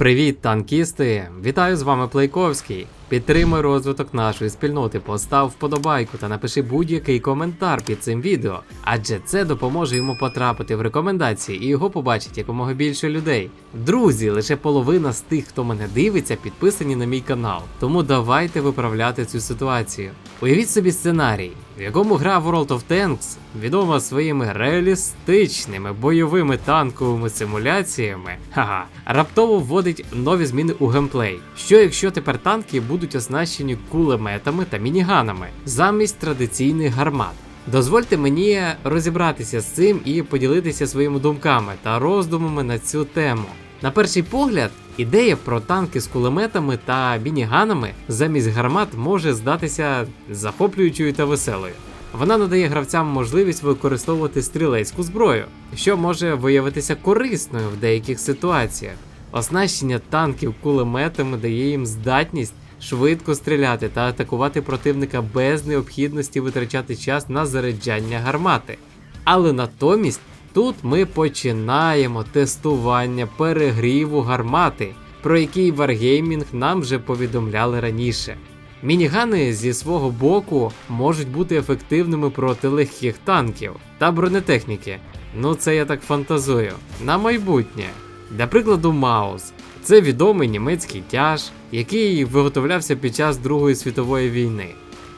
Привіт, танкісти! Вітаю з вами Плейковський. Підтримай розвиток нашої спільноти, постав вподобайку та напиши будь-який коментар під цим відео, адже це допоможе йому потрапити в рекомендації і його побачить якомога більше людей. Друзі, лише половина з тих, хто мене дивиться, підписані на мій канал. Тому давайте виправляти цю ситуацію. Уявіть собі сценарій, в якому гра World of Tanks відома своїми реалістичними бойовими танковими симуляціями, ха раптово вводить нові зміни у геймплей. Що якщо тепер танки будуть оснащені кулеметами та мініганами замість традиційних гармат? Дозвольте мені розібратися з цим і поділитися своїми думками та роздумами на цю тему. На перший погляд, ідея про танки з кулеметами та мініганами замість гармат може здатися захоплюючою та веселою. Вона надає гравцям можливість використовувати стрілецьку зброю, що може виявитися корисною в деяких ситуаціях. Оснащення танків кулеметами дає їм здатність швидко стріляти та атакувати противника без необхідності витрачати час на заряджання гармати. Але натомість тут ми починаємо тестування перегріву гармати, про який Wargaming нам вже повідомляли раніше. Мінігани зі свого боку можуть бути ефективними проти легких танків та бронетехніки. Ну це я так фантазую. На майбутнє. Для прикладу, Маус. Це відомий німецький тяж, який виготовлявся під час Другої світової війни.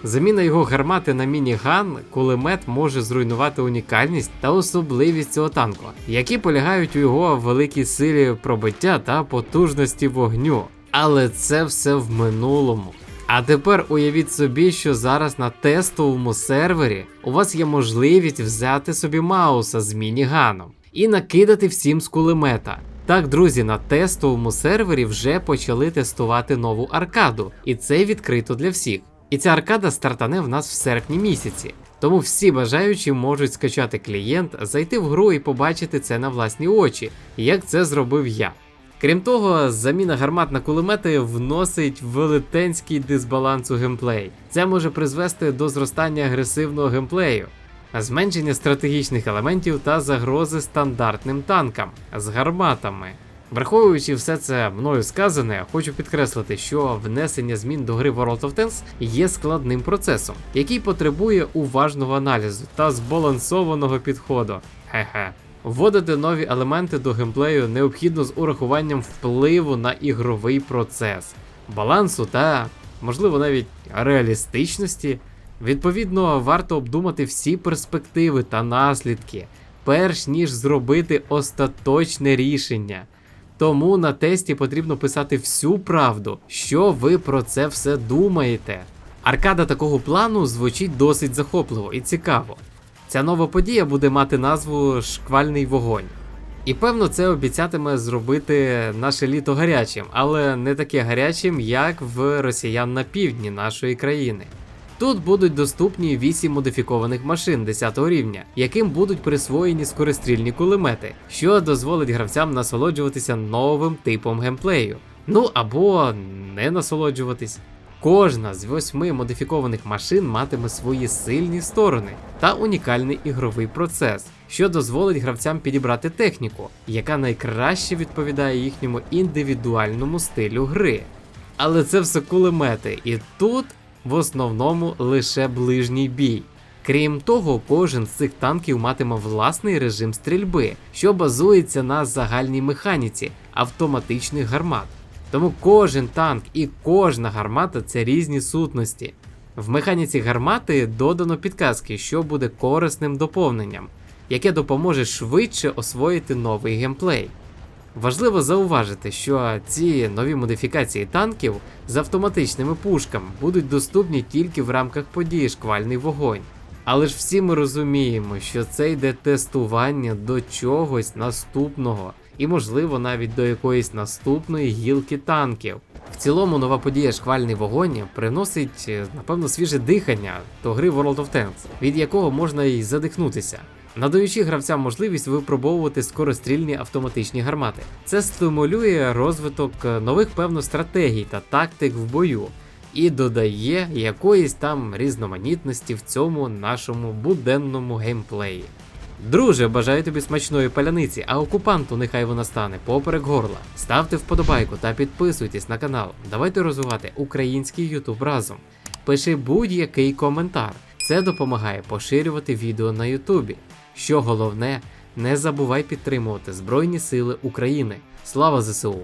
Заміна його гармати на мініган, кулемет може зруйнувати унікальність та особливість цього танку, які полягають у його великій силі пробиття та потужності вогню. Але це все в минулому. А тепер уявіть собі, що зараз на тестовому сервері у вас є можливість взяти собі Мауса з мініганом і накидати всім з кулемета. Так, друзі, на тестовому сервері вже почали тестувати нову аркаду, і це відкрито для всіх. І ця аркада стартане в нас в серпні місяці. Тому всі бажаючі можуть скачати клієнт, зайти в гру і побачити це на власні очі, як це зробив я. Крім того, заміна гармат на кулемети вносить велетенський дисбаланс у геймплей. Це може призвести до зростання агресивного геймплею, зменшення стратегічних елементів та загрози стандартним танкам з гарматами. Враховуючи все це мною сказане, хочу підкреслити, що внесення змін до гри World of Tanks є складним процесом, який потребує уважного аналізу та збалансованого підходу. Хе-хе. Вводити нові елементи до геймплею необхідно з урахуванням впливу на ігровий процес, балансу та, можливо, навіть реалістичності. Відповідно, варто обдумати всі перспективи та наслідки, перш ніж зробити остаточне рішення. Тому на тесті потрібно писати всю правду, що ви про це все думаєте. Аркада такого плану звучить досить захопливо і цікаво. Ця нова подія буде мати назву Шквальний вогонь. І певно, це обіцятиме зробити наше літо гарячим, але не таке гарячим, як в росіян на півдні нашої країни. Тут будуть доступні 8 модифікованих машин 10 рівня, яким будуть присвоєні скорострільні кулемети, що дозволить гравцям насолоджуватися новим типом геймплею. Ну або не насолоджуватись. Кожна з восьми модифікованих машин матиме свої сильні сторони та унікальний ігровий процес, що дозволить гравцям підібрати техніку, яка найкраще відповідає їхньому індивідуальному стилю гри. Але це все кулемети, і тут в основному лише ближній бій. Крім того, кожен з цих танків матиме власний режим стрільби, що базується на загальній механіці автоматичних гармат. Тому кожен танк і кожна гармата це різні сутності. В механіці гармати додано підказки, що буде корисним доповненням, яке допоможе швидше освоїти новий геймплей. Важливо зауважити, що ці нові модифікації танків з автоматичними пушками будуть доступні тільки в рамках події шквальний вогонь. Але ж всі ми розуміємо, що це йде тестування до чогось наступного, і, можливо, навіть до якоїсь наступної гілки танків. В цілому нова подія шквальний вогонь приносить, напевно, свіже дихання до гри World of Tanks, від якого можна й задихнутися надаючи гравцям можливість випробовувати скорострільні автоматичні гармати. Це стимулює розвиток е, нових певно стратегій та тактик в бою. І додає якоїсь там різноманітності в цьому нашому буденному геймплеї. Друже, бажаю тобі смачної паляниці, а окупанту нехай вона стане поперек горла. Ставте вподобайку та підписуйтесь на канал. Давайте розвивати український Ютуб разом. Пиши будь-який коментар. Це допомагає поширювати відео на Ютубі. Що головне, не забувай підтримувати Збройні Сили України. Слава ЗСУ!